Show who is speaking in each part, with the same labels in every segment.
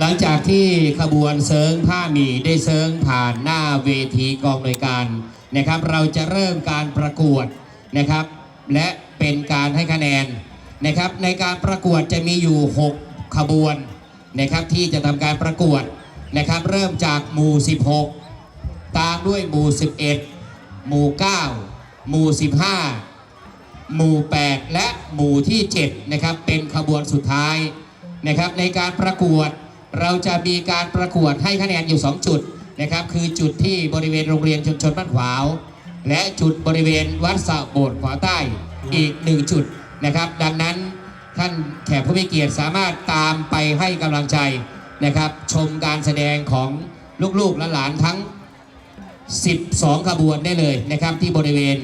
Speaker 1: หลังจากที่ขบวนเซิงผ้าหมีได้เซิงผ่านหน้าเวทีกองหน่วยการนะครับ เราจะเริ่มการประกวดนะครับ และเป็นการให้คะแนนนะครับ ในการประกวดจะมีอยู่ 6 ขบวนนะครับ ที่จะทำการประกวดนะครับ เริ่มจากหมู่ 16 ตามด้วยหมู่ 11 หมู่ 9 หมู่ 15 หมู่ 8 และหมู่ที่7นะครับเป็นขบวนสุดท้ายนะครับในการประกวด เราจะมีการประกวดให้คะแนนอยู่ 2 จุดนะครับ คือจุดที่บริเวณโรงเรียนชุมชนบ้านขวาว และจุดบริเวณวัดสะโบดขวาใต้อีก 1 จุดนะครับ ดังนั้นท่านแขกผู้มีเกียรติสามารถตามไปให้กำลังใจนะครับ ชมการแสดงของลูกๆและหลานทั้ง 12 ขบวนได้เลยนะครับ ที่บริเวณ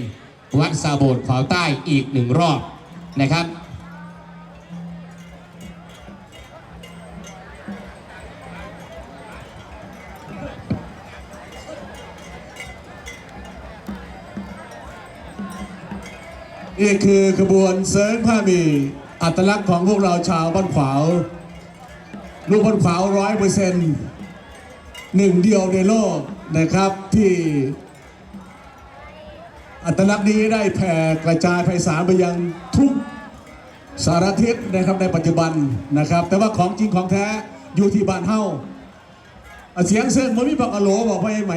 Speaker 1: วัดสาโบดขวาใต้อีกหนึ่งรอบนะครับ
Speaker 2: นี่คือขบวนเซิร์ฟผ้ามี อัตลักษณ์ของพวกเราชาวบ้านขวาวลูกบ้านขวาวร้อยเปอร์เซ็นต์หนึ่งเดียวในโลกนะครับที่อัตลักษณ์นี้ได้แผ่กระจายไพศาลไปยังทุกสารทิศนะครับในปัจจุบันนะครับ แต่ว่าของจริงของแท้อยู่ที่บ้านเฮ้าเสียงเซิร์ฟมันมีบอกอโลบอกไอ้ไหม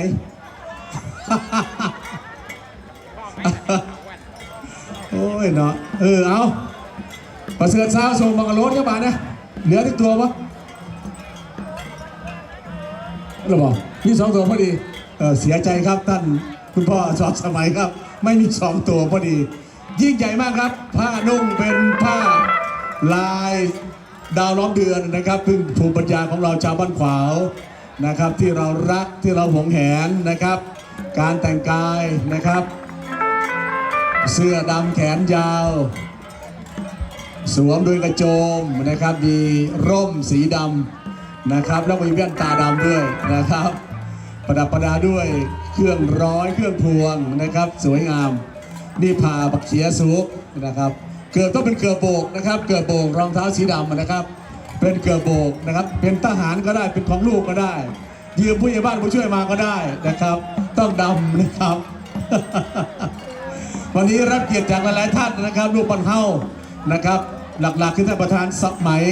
Speaker 2: โอ้ ยเนาะเออเอาประเสริฐสาวส่งบังกะโลดเข้ามานะเหลือที่ตัวปะหรือเปล่ามีสองตัวพอดีเออเสียใจครับท่านคุณพ่อสอนสมัยครับ ไม่มีสองตัวพอดี ยิ่งใหญ่มากครับ ผ้านุ่งเป็นผ้าลายดาวล้อมเดือนนะครับพึ่งภูมิปัญญาของเราชาวบ้านขวาวนะครับ ที่เรารักที่เราหวงแหนนะครับ การแต่งกายนะครับ เสื้อดำแขนยาว สวมด้วยกระโจมนะครับ มีร่มสีดำนะครับ แล้วมีแว่นตาดำด้วยนะครับ ประดับประดาด้วยเครื่องร้อยเครื่องพวงนะครับ สวยงาม นี่พาบักเขียสุกนะครับ เกือบต้องเป็นเกือบโบกนะครับ เกือบโบกรองเท้าสีดำนะครับ เป็นเกือบโบกนะครับ เป็นทหารก็ได้เป็นของลูกก็ได้ยืมผู้ใหญ่บ้านผู้ช่วยมาก็ได้นะครับ ต้องดำนะครับ วันนี้รับเกียรติจากหลายๆท่านนะครับลูกบอลเฮานะครับ หลักๆคือท่านประธานสมัย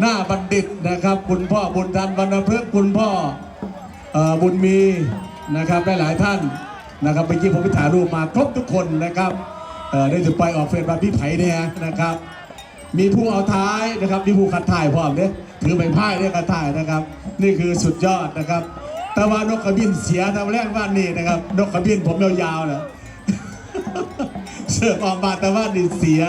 Speaker 2: หน้าบัณฑิตนะครับ คุณพ่อบุญทันวรรณพฤกษ์คุณพ่อบุญมีนะครับได้หลายท่านนะครับเมื่อกี้ผมไปถ่ายรูปมาครบทุกคนนะครับเอ่อได้จะไปออกเฟซมาพี่ไผ่เนี่ยนะครับ มีผู้เอาท้ายนะครับมีผู้ขัดถ่ายพร้อมเนี่ยถือไม้พายเนี่ยขัดถ่ายนะครับ นี่คือสุดยอดนะครับ แต่ว่านกขบินเสียทำแรกบ้านนี่นะครับ นกขบินผมยาวๆนะ เสือกออกมาแต่ว่าดิเสีย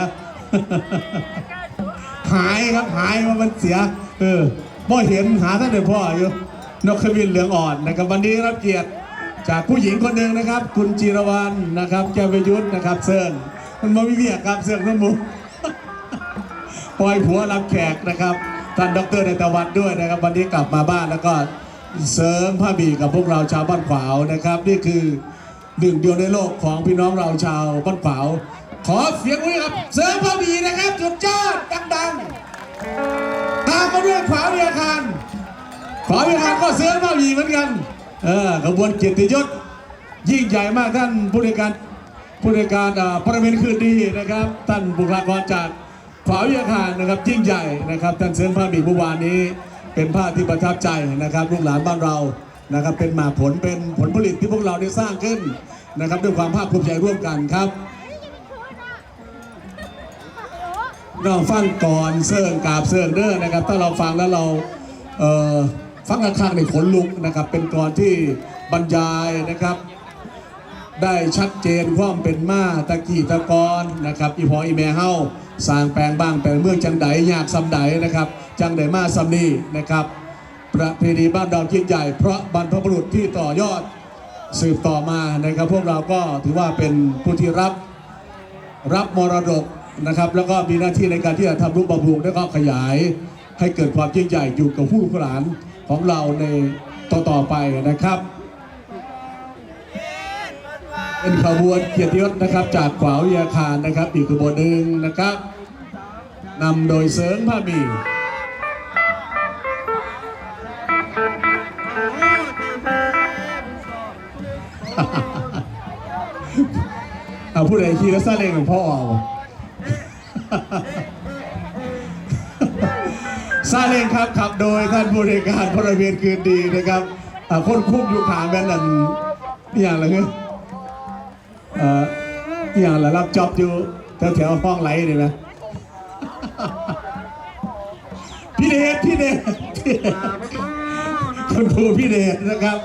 Speaker 2: หายครับหายว่ามันเสีย เออพ่อเห็นหาท่านเดินพ่ออยู่นกขบินเหลืองอ่อนนะครับวันนี้รับเกียรติจากผู้หญิงคนหนึ่งนะครับ คุณจีรวรรณนะครับแกวปยุทธนะครับเซิร์นมันมาวิเวียกครับเซิร์นน้ำมูปล่อยผัวรับแขกนะครับท่านดรในตะวันด้วยนะครับ วันนี้กลับมาบ้านแล้วก็เสริมผ้าบีกับพวกเราชาวบ้านขวาวนะครับ นี่คือ หนึ่งเดียวในโลกของพี่น้องเราชาวบ้านขวาขอเสียงด้วยครับ เสริมผ้าบีนะครับจุดยอดดังๆตามมาด้วยขวาวเรียคารขวาวเรียคารก็เสริมผ้าบีเหมือนกันเออขบวนเกียรติยศยิ่งใหญ่มากท่านผู้ในการผู้ในการอ่าประเมินคืนดีนะครับ ท่านบุคลากรจากขวาวิทยาคารนะครับยิ่งใหญ่นะครับท่านเสริมผ้าบีเมื่อวานนี้เป็นภาพที่ประทับใจนะครับลูกหลานบ้านเรา นะครับเป็นหมากผลเป็นผลผลิตที่พวกเราได้สร้างขึ้นนะครับด้วยความภาคภูมิใจร่วมกันครับเราฟังก่อนเสื่องกาบเสื่องเด้อนะครับ ถ้าเราฟังแล้วเราเอ่อฟังข้างๆในขนลุกนะครับ เป็นกรที่บรรยายนะครับ ได้ชัดเจนความเป็นมาตะกี้ตะกอนนะครับอีพออีแม่เฮาสร้างแปลงบ้างแปลงเมืองจังไดยากซำไดนะครับ จังไดมาซำนีนะครับ ประเพณีบ้านดอนยิ่งใหญ่ เพราะบรรพบุรุษที่ต่อยอดสืบต่อมานะครับ พวกเราก็ถือว่าเป็นผู้ที่รับรับมรดกนะครับ แล้วก็มีหน้าที่ในการที่จะทำรูปบำรุงและก็ขยายให้เกิดความยิ่งใหญ่อยู่กับผู้ลูกหลานของเราในต่อๆไปนะครับเป็นขบวนเกียรติยศนะครับ จากขวาวิทยาคารนะครับ อีกขบวนหนึ่งนะครับนำโดยเสริงผ้าหมี เอาผู้ใดขี่รถซาเล้งของพ่อเอาซาเล้งครับขับโดยท่านผู้ในวยการพลเวียนคืนดีนะครับคนคุ้มอยู่ขางแบนนั่นนี่อย่างไรเงี้ยเอ่อนี่อย่างไรรับจ็อบอยู่แถวแถวๆห้องไหลนี่นะพี่เดชพี่เดชเดชคุณครูพี่เดชนะครับ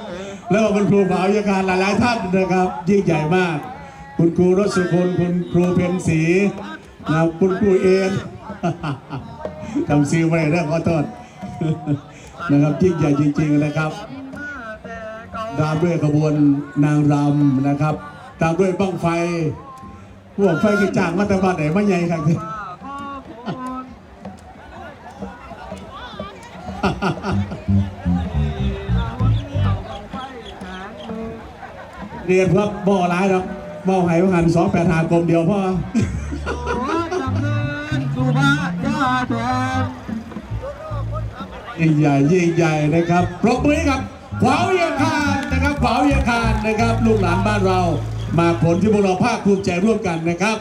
Speaker 2: แล้วก็คุณครูผาวิชาการหลายๆท่านนะครับ ยิ่งใหญ่มาก คุณครูรสสุคนคุณครูเพนศรีนะคุณครูเอ็นจำซีไว้เรื่องขอโทษนะครับยิ่งใหญ่จริง ๆนะครับตามด้วยขบวนนางรำนะครับ ตามด้วยบ้องไฟพวกไฟกิจางมาแต่บ้านไหนไมาใหญ่ครับเรียนเพื่อบ่อร้ายครับ บ่อไห้พันสองแปดหากลมเดียวพ่อยิ่งใหญ่ยิ่งใหญ่นะครับปรบมือให้กับขวาวเวียงคานนะครับขวาวเวียงคานนะครับ ลูกหลานบ้านเรามาผลที่พวกเราภาคภูมิใจร่วมกันนะครับ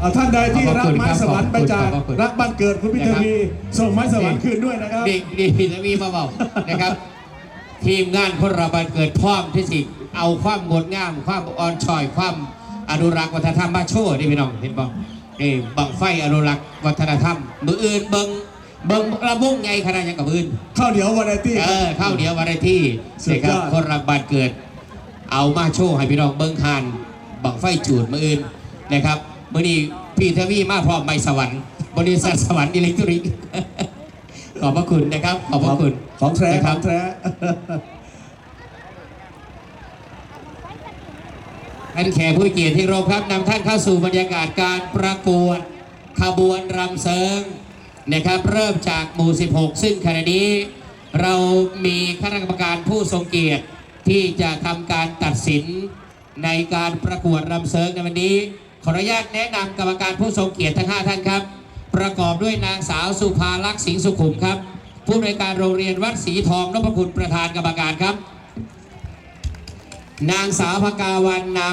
Speaker 2: เอาท่านใดที่รับไม้สวรรค์ไปจากรักบ้านเกิดคุณพิทวีส่งไม้สวรรค์คืนด้วยนะครับ
Speaker 1: ดีดีพิทวีมาบอกนะครับ ทีมงานคนเราบันเกิดพร้อมที่สิ เอาความงดงาม ความอ่อนช้อย ความอนุรักษ์วัฒนธรรมมาโชว์นี่พี่น้องเห็นบอกนี่บังไฟอนุรักษ์วัฒนธรรม มืออื่นเบิงเบิงระบุงไงขนาดยังกับมืออื่น
Speaker 2: ข้าวเหนียววาไรตี้
Speaker 1: เออข้าวเหนียววาไรที่
Speaker 2: สุดยอด
Speaker 1: นะครับคนรักบ้านเกิด เอามาโชว์ให้พี่น้องเบิ้งคานบังไฟจูดมืออื่นนะครับมื่อนี้พี่ทวีมาพร้อมใบสวรรค์ บริษัทสวรรค์อิเล็กทรอนิกส์ ขอบพระคุณนะครับ ขอบพระคุณ
Speaker 2: ของแท้
Speaker 1: นะ
Speaker 2: ข
Speaker 1: ครั
Speaker 2: อบงแท้
Speaker 1: ท่านแขกผู้เกียรติที่เคารพครับนำท่านเข้าสู่บรรยากาศการประกวดขบวนรำเซิงนะครับ เริ่มจากหมู่ 16 ซึ่งขณะนี้ เรามีคณะกรรมการผู้ทรงเกียรติที่จะทำการตัดสินในการประกวดรำเซิงในวันนี้ ขออนุญาตแนะนำกรรมการผู้ทรงเกียรติทั้ง 5 ท่านครับ ประกอบด้วยนางสาวสุภาลักษณ์สิงห์สุขุมครับ ผู้อำนวยการโรงเรียนวัดศรีทองนพคุณประธานกรรมการครับ นางสาวพกาวันนาม